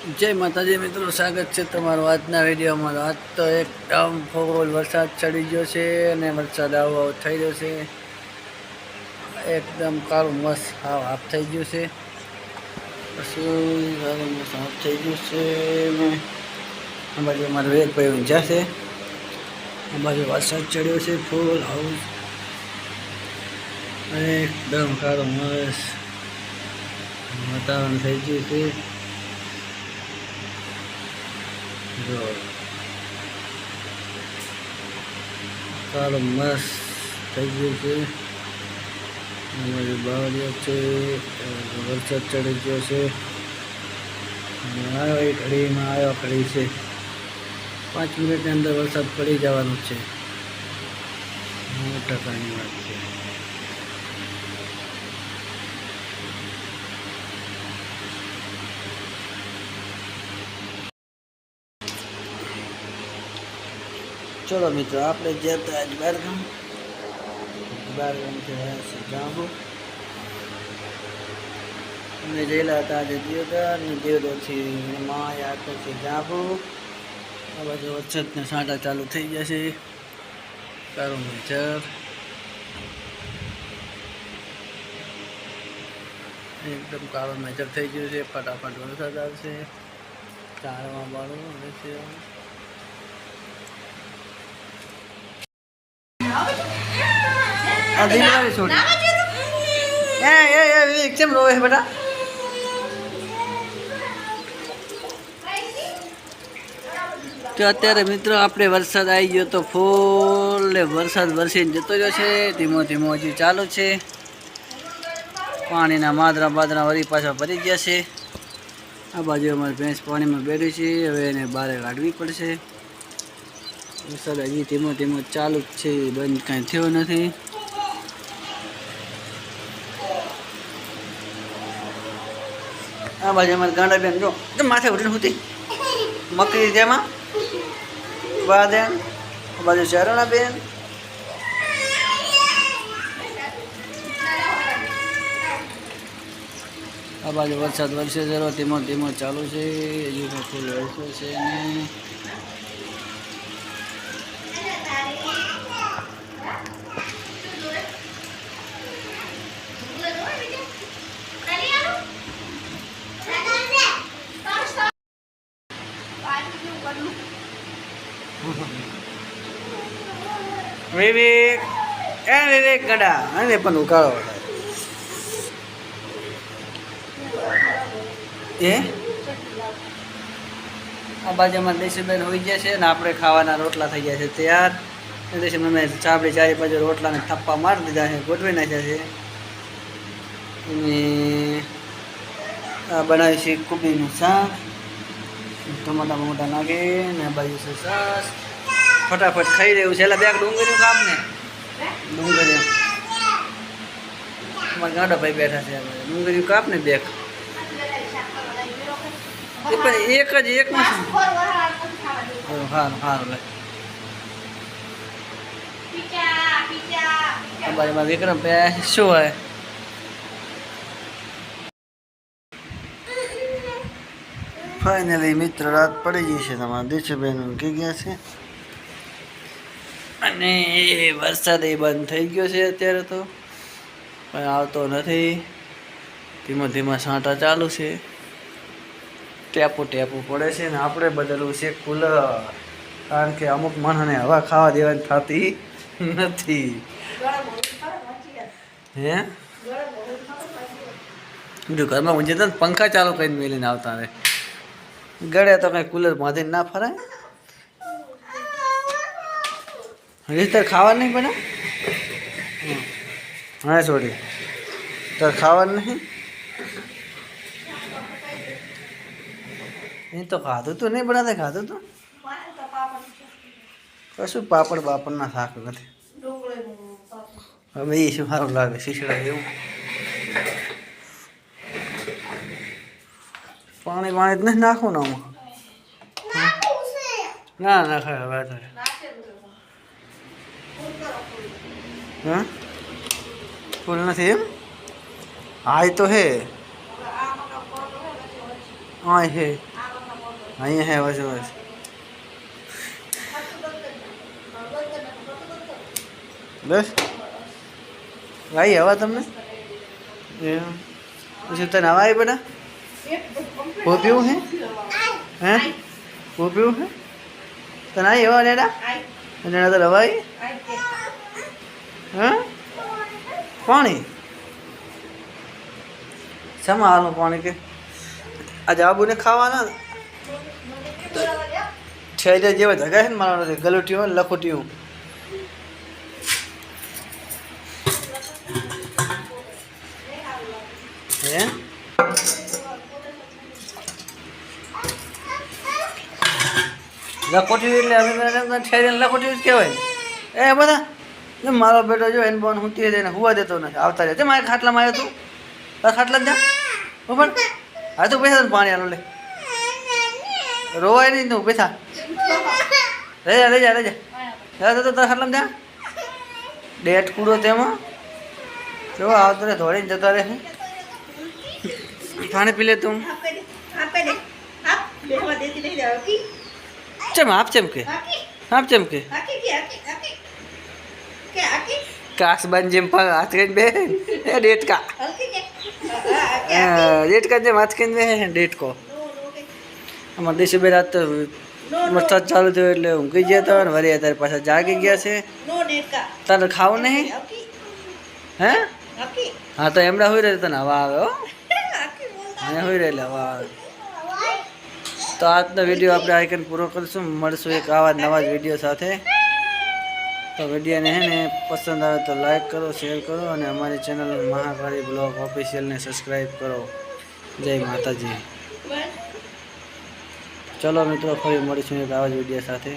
જય માતાજી મિત્રો, સ્વાગત છે તમારું આજના વિડીયોમાં. આજ તો એકદમ ફોગોલ વરસાદ ચડી ગયો છે અને વરસાદ આવો થઈ ગયો છે. એકદમ કાળું મસ્ત હાવ હાફ થઈ ગયું છે. પછી કાળું મસ્ત હાફ થઈ ગયું છે આ બાજુ અમારે વેર પડ્યું છે. આ વરસાદ ચડ્યો છે ફૂલ હાઉસ એકદમ કાળું મસ્ત વાતાવરણ થઈ ગયું છે. જો કાળો મસ્ત થઈ ગયું છે. અમારી બાવળીઓ છે વરસાદ ચડી ગયો છે. આવ્યો એ ઘડીમાં આવ્યો ઘડી છે. પાંચ મિનિટની અંદર વરસાદ પડી જવાનો છે. સો ટકાની વાત છે. ચલો મિત્રો, આપણે જ્યાં હતા આજ બારગામ. બારગામથી છે જાંબુ અમે જયેલા હતા આજે દિયોદર અને દિયોદરથી માયા આવ્યા છે જાંબુ આ બાજુ વરસાદના સાંટા ચાલુ થઈ જશે સારું મેચર એકદમ કાળો મેચર થઈ ગયું છે, ફટાફટ વરસાદ આવશે. ચારવા વાળું અને છે. આ દિલવારી છોડી. એ એ એ વિવેક કેમ રોવે બેટા? તો અત્યારે મિત્રો આપણે વરસાદ આવી ગયો તો ફૂલ વરસાદ વરસીને જતો રહ્યો છે. ધીમો ધીમો હજી ચાલુ છે. પાણીના માદરા બાદરા વળી પાછા ભરી ગયા છે. આ બાજુ અમારી ભેંસ પાણીમાં બેઠી છે. હવે એને બહાર કાઢવી પડશે. વરસાદ હજી ધીમો ધીમો ચાલુ જ છે બંધ કાંઈ થયો નથી. આ બાજુ અમારે ગાંડા બેન જો માથે ઉઠીને હતી? મકરી તેમાં વાદેન આ બાજુ શરણા બેન. આ બાજુ વરસાદ વરસે જરો ધીમો ધીમો ચાલુ છે, હજુ ફૂલ વરસો છે ને. વિવેક, એ અને પણ ઉકાળો એ આ બાજુમાં દેશીબેન હોઈ ગયા છે ને આપણે ખાવાના રોટલા થઈ ગયા છે તૈયાર. દેશી મેં ચાપડી ચારી બાજુ રોટલાને થપ્પા મારી દીધા છે, ગોઠવી નાખ્યા છે. અને આ બનાવ્યું છે કુબીનું શાક. ટમાટા બમાટા નાખી ને આ બાજુ છે સરસ ફટાફટ ખાઈ રહ્યું છે. એટલે બેગ ડુંગળીનું કામ ને? ડુંગળી. અમારા ગાડા ભાઈ બેઠા છે ડુંગળી કાપ ને બેગ? એ પણ એક જ એક સારું સારું લે. વિક્રમ પે શું હોય? ફાઇનલી મિત્ર રાત પડી ગઈ છે તમારા દીશુબેન ઊંઘી ગયા છે અને વરસાદ એ બંધ થઈ ગયો છે અત્યારે તો પણ આવતો નથી ધીમો ધીમા છાંટા ચાલુ છે ટેપું ટેપું પડે છે ને આપણે બદલવું છે કુલર કારણ કે અમુક માણસને હવા ખાવા દેવાની થતી નથી હે બીજું ઘરમાં ઊંઝે પંખા ચાલુ કરીને મેલીને આવતા રહે ગળે તો કંઈ કુલર બાંધીને ના ફરાય? હજી તાર ખાવા નહીં બને? હા છોડી. તાર ખાવા નહીં? એ તો ખાધું તું નહીં બનાતે ખાધું તું? કશું પાપડ બાપડ ના શાક નથી. હવે એ શું સારું લાગે શીશડા એવું? પાણી પાણી નથી નાખવું ને આમાં. ના ના ખાય હવે તો. હા? ફૂલ નથી એમ? હા એ તો હે. હા હે. અહીંયા હે બસ બસ બસ. આવી હવા તમને? પછી તને હવા આવી બેટા પીવું હે હે પીવું હે તને એવા નેડા નેડા તો રવાય હે પાણી શેમાં હાલનું પાણી કે આ જાબુને ખાવાના છે જેવા જગા છે ને મારા ગલોટીઓ લખોટીઓ લખોટી એટલે અભિનંદન ઠેરીને લખોટી કહેવાય. એ બધા મારો બેટો જો એને બોન હું તે જઈને હુવા દેતો નથી, આવતા રહે. તે મારે ખાટલામાં આવ્યો તું? તારા ખાટલા જા ઉપર હા તું બેસા પાણી આલો લે. રોવાય નહીં તું બેસા રહી જા રહી જા રહી જા. જા તો તારા ખાટલામાં જા. ડેટ કૂડો તેમાં. જો આવતો રે ધોળીને જતા રહે. પાણી પી લે તું. ચમ આપ ચમ કે. આપ ચમ કે. કાસ બન જેમ હાથ કરીને બે એ ડેટકા. ડેટકા ડેટ જેમ હાથ કરીને બેન ડેટકો. અમારા દેશે બે રાત તો વરસાદ ચાલુ થયો એટલે ઊંઘી ગયા હતા અને વળી અત્યારે પાછા જાગી ગયા છે. તારે ખાવું નહીં? હે? હા તો એમડા હોઈ રહે તને હવા આવે હો. હોય હોઈ એટલે હવા આવે. તો આજનો વીડિયો આપણે આઈકન પૂરો કરીશું. મળશું એક આવા નવા જ વીડિયો સાથે. તો વિડીયોને હે ને પસંદ આવે તો લાઈક કરો શેર કરો અને અમારી ચેનલ મહાકાળી બ્લોગ ઓફિશિયલને સબસ્ક્રાઈબ કરો. જય માતાજી. ચલો મિત્રો ફરી મળીશું એક આવા જ વીડિયો સાથે.